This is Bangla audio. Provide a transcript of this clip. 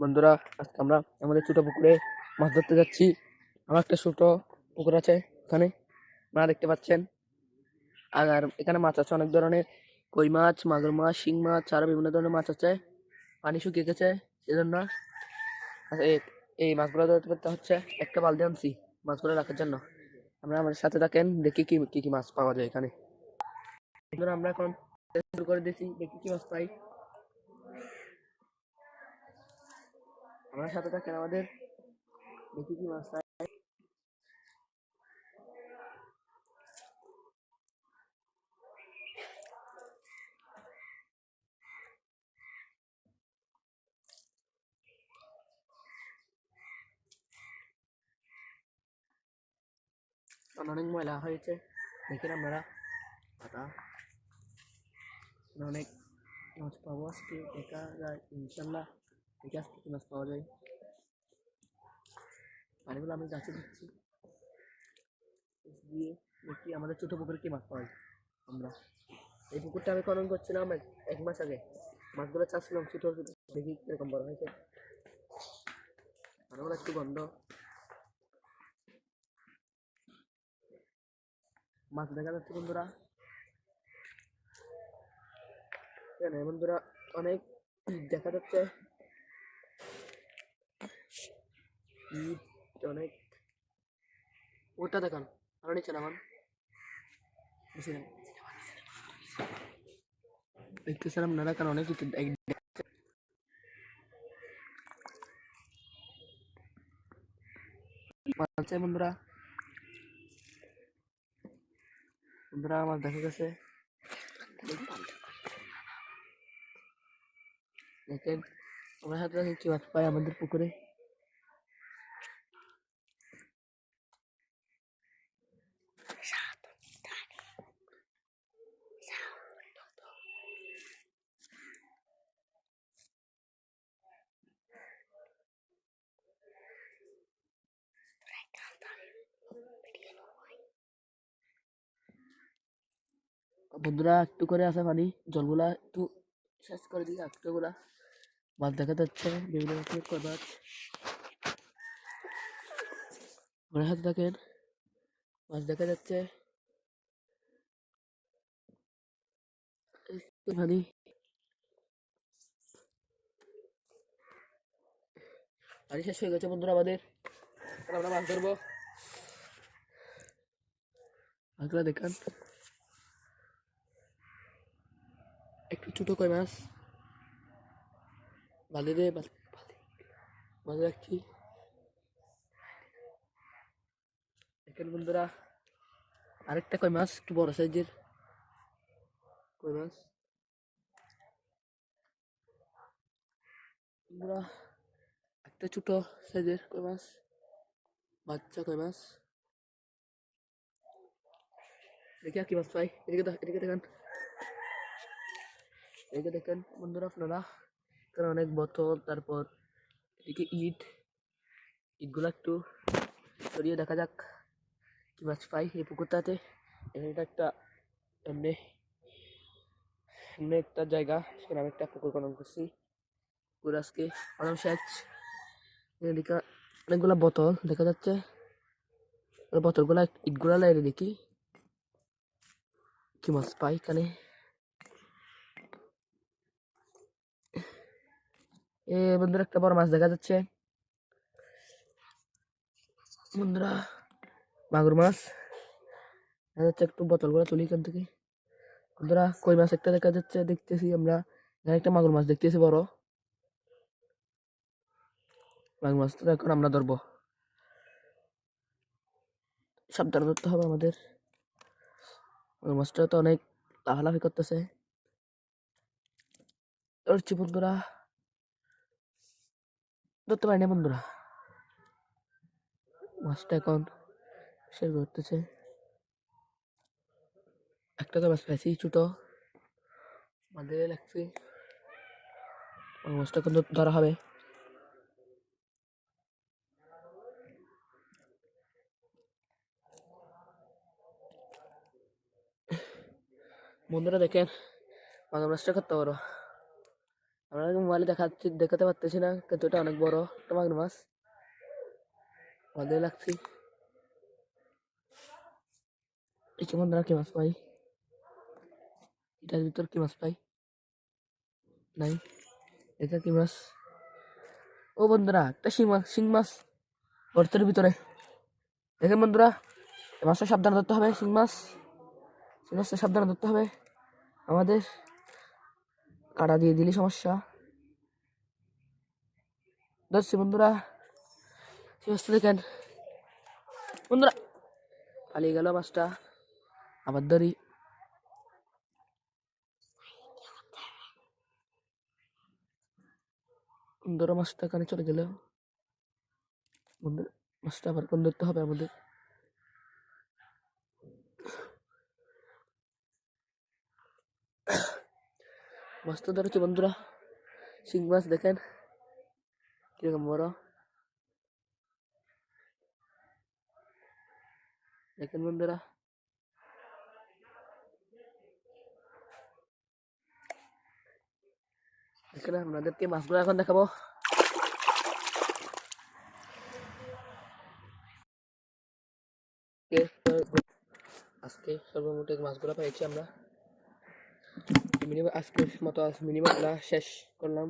বন্ধুরা, আজকে আমরা আমাদের ছোট পুকুরে মাছ ধরতে যাচ্ছি। আমার একটা ছোট পুকুর আছে এখানে, আপনারা দেখতে পাচ্ছেন। আর এখানে মাছ আছে অনেক ধরনের। কই মাছ, মাগুর মাছ, শিং মাছ, আরও বিভিন্ন ধরনের মাছ আছে। পানি শুকিয়ে গেছে, সেজন্য এই মাছগুলো ধরতে করতে হচ্ছে একটা বালতি আনছি মাছগুলো রাখার জন্য। আমরা আমাদের সাথে থাকেন, দেখি কি কি কি মাছ পাওয়া যায় এখানে। আমরা এখন শুরু করে দিয়েছি, দেখি কি মাছ পাই। আমরা সাথে থাকেন আমাদের দেখি কি মাছ অনেক ময়লা হয়েছে দেখেন আপনারা পাতা অনেক মাছ পাবো আজকে দেখা যায় ইনশাল্লাহ দেখে আজকে কি মাছ পাওয়া যায়। পানিগুলো আমি গাছে দিচ্ছি। দিয়ে দেখি আমাদের ছোট পুকুরে কি মাছ পাওয়া যায় আমরা। এই পুকুরটা আমি খনন করছিলাম এক মাস আগে। মাছগুলো চাচ্ছিলাম ছোট ছোট দেখি কীরকম বড় হয়েছে। পানিগুলো একটু গন্ধ। মাছ দেখা যাচ্ছে বন্ধুরা। বন্ধুরা অনেক দেখা যাচ্ছে। অনেক। ওটা দেখান, আরও নিচে নামান আপনারা কারণ অনেক বন্ধুরা। বন্ধুরা, আমার দেখা গেছে। দেখেন, আমরা সাথে কি মাছ আমাদের পুকুরে। বন্ধুরা, একটু করে আছে পানি, জলগুলা একটু শেষ করে দিই একটু গুলা মাছ দেখা যাচ্ছে বিভিন্ন রকমের কই মাছ। আমার হাতে দেখেন, মাছ দেখা যাচ্ছে। পানি। পানি শেষ হয়ে গেছে বন্ধুরা আমাদের। আমরা মাছ ধরবো। মাছগুলা দেখান। একটু ছোট কই মাছ। বালি রে বালি বালি। রাখছি দেখেন বন্ধুরা, আরেকটা কই মাছ, একটু বড় সাইজের। কই মাছ? বন্ধুরা, একটা ছোট সাইজের কই মাছ, বাচ্চা কই মাছ। দেখি আর কি মাছ পাই। এদিকে এদিকে দেখেন। এদিকে দেখেন, বন্ধুরা আপনারা, এখানে অনেক বোতল, তারপর এদিকে ইট, ইটগুলো একটু সরিয়ে দেখা যাক কি মাছ পাই এই পুকুরটাতে। এখানে একটা এমনি এমনি একটা জায়গা, সেখানে আমি একটা পুকুর খনন করছি। পুকুর আজকে অনেক সেচ এদিকে অনেকগুলো বোতল দেখা যাচ্ছে। বোতলগুলা, ইটগুলা লাইরে দেখি। কি মাছ পাই এখানে? এ বন্ধুরা একটা বড় মাছ দেখা যাচ্ছে। বন্ধুরা, মাগুর মাছ। দেখা যাচ্ছে একটু বোতল বোতলগুলো তুলি এখান থেকে। বন্ধুরা, কই মাছ একটা দেখা যাচ্ছে, দেখতেছি আমরা। এখানে একটা মাগুর মাছ দেখতেছি বড়। মাগুর মাছটা এখন আমরা ধরবো। সাবধানে ধরতে হবে আমাদের। মাগুর মাছটা তো অনেক লাফালাফি করতেছে। ধরছি বন্ধুরা। ধরতে পারি না বন্ধুরা। মাছটা এখন সে ধরতেছে একটা তো মাছ পাইছি, ছোট। বাঁধে লাগছে মাছটা এখন ধরা হবে। বন্ধুরা দেখেন মাছ মাছটা করতে পারো আমরা মোবাইলে দেখাচ্ছি দেখাতে পারতেছি না, কিন্তু এটা অনেক বড় একটা মাগুর মাছ ভালোই লাগছে। এই বন্ধুরা, কি মাছ পাই? এটার ভিতর কি মাছ পাই? নাই। এটা কি মাছ? ও বন্ধুরা, একটা শিং মাছ শিং মাছ। গর্তের ভিতরে। দেখেন বন্ধুরা মাছটা সাবধানে ধরতে হবে, শিং মাছ। শিং মাছটা সাবধানে ধরতে হবে। আমাদের কাটা দিয়ে দিলে সমস্যা। ধরছি বন্ধুরা দেখেন। বন্ধুরা, পালিয়ে গেল মাছটা আবার ধরি। বন্ধুরা, মাছটা এখানে চলে গেল। বন্ধুরা, মাছটা আবার কোন ধরতে হবে আমাদের। মাছটা ধরেছে বন্ধুরা শিং মাছ দেখেন কীরকম বড় দেখেন বন্ধুরা দেখেন আপনাদেরকে মাছগুলো এখন দেখাবো আজকে সর্বমোট মাছগুলো পেয়েছি আমরা মিনিমাম আজকের মতো আজ মিনিমাম শেষ করলাম।